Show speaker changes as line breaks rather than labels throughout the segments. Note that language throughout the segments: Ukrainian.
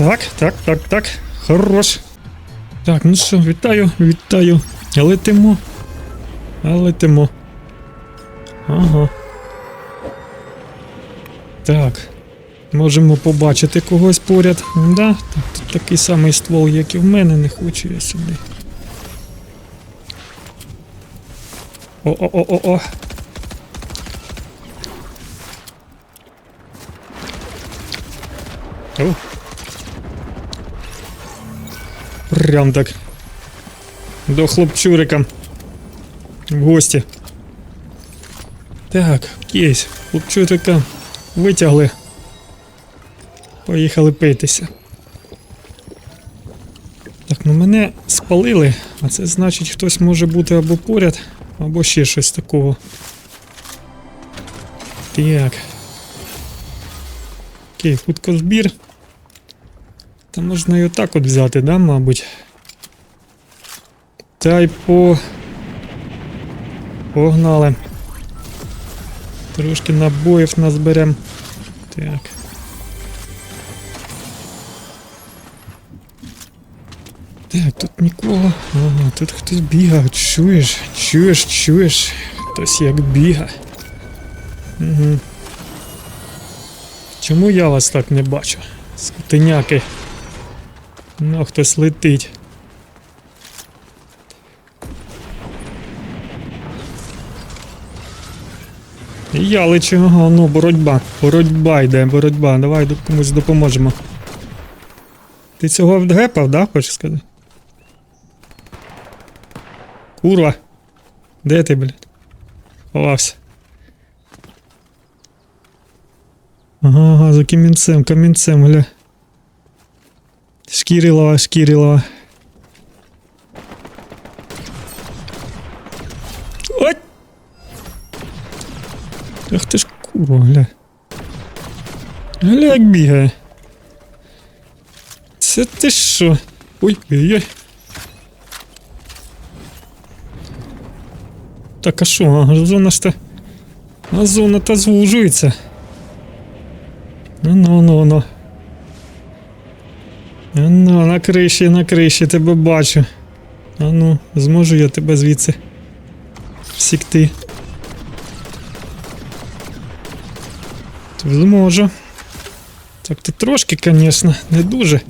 Так, так, так, так. Хорош. Так, ну що, вітаю, вітаю. Летимо. Летимо. Ага. Так. Можемо побачити когось поряд. Да, тут такий самий ствол, як і в мене, не хочу я сюди. О-о-о-о-о. О. Прям так. До хлопчурика. В гості. Так, кейс. Хлопчурика витягли. Поїхали питися. Так, ну мене спалили, а це значить хтось може бути або поряд, або ще щось такого. Так. Окей, худкозбір. Та можна і отак от взяти, да, мабуть. Та й по. Погнали. Трошки набоїв назберем. Так. Так, тут нікого. Ага, тут хтось бігає. Чуєш, чуєш, чуєш. Хтось як біга. Угу. Чому я вас так не бачу? Скотиняки. Ну, хтось летить. Я лечу, ага, ну, боротьба. Боротьба йде, боротьба. Давай комусь допоможемо. Ти цього вдгепав, да, хочеш сказати? Курва. Де ти, блядь? Ховався. Ага, ага, за камінцем, камінцем, гля. Шкірилова, шкірилова. Ой! Ах ти ж курва, гля. Гля як бігає. Це ти що? Ой, ой, ой. Так, а що, а зона ж та. А зона та звужується. Ну, Ну, ну, ну. А ну, на криші, на криші тебе бачу. А ну, зможу я тебе звідси всікти. Зможу. Так, ти трошки, звісно, не дуже.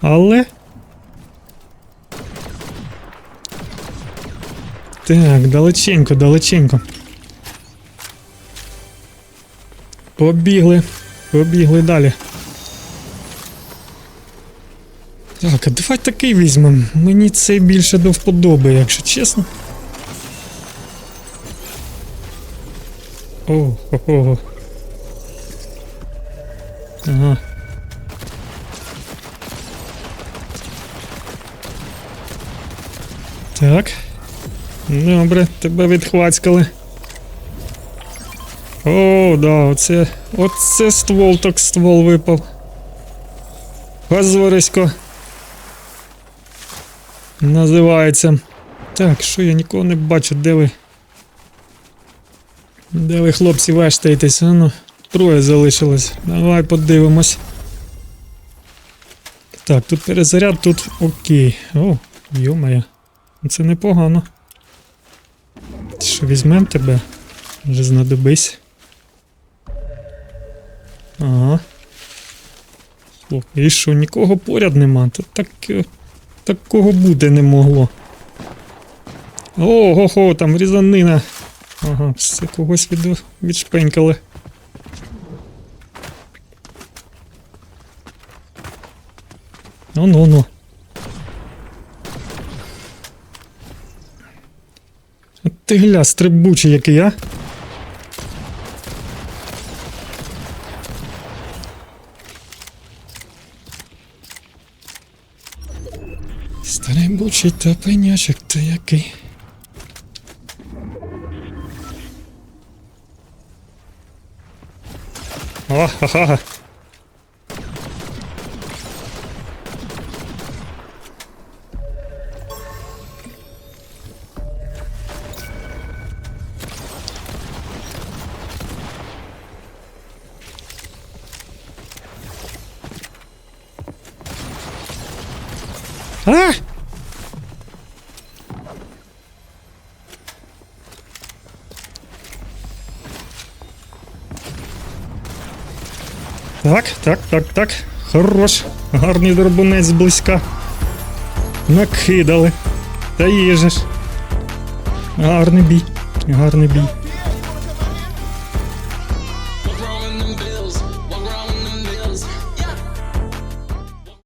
Але. Так, далеченько, далеченько. Побігли. Побігли далі. Так, а давай такий візьмемо. Мені цей більше до вподоби, якщо чесно. О, хо хо Ага. Так. Добре, тебе відхвацькали. О, да, оце. Оце ствол, так ствол випав. Газорисько. Називається. Так, що я нікого не бачу, де ви. Де ви, хлопці, вештаєтесь? Ну, троє залишилось. Давай подивимось. Так, тут перезаряд, тут окей. О, йомає. Це непогано. Що, візьмем тебе? Вже знадобись. Ага. О, і що, нікого поряд нема? Та так, е, такого бути не могло. Ого, го там різанина. Ага, все когось від, відшпенькали. Ну, ну, ну. От ти гля, стрибучий який, а? Стрибучий та пенячок ти який. О, ха-ха. А! Так, так, так, так. Хорош. Гарний дробунець зблизька. Накидали. Та їжеш. Гарний бій. Гарний бій.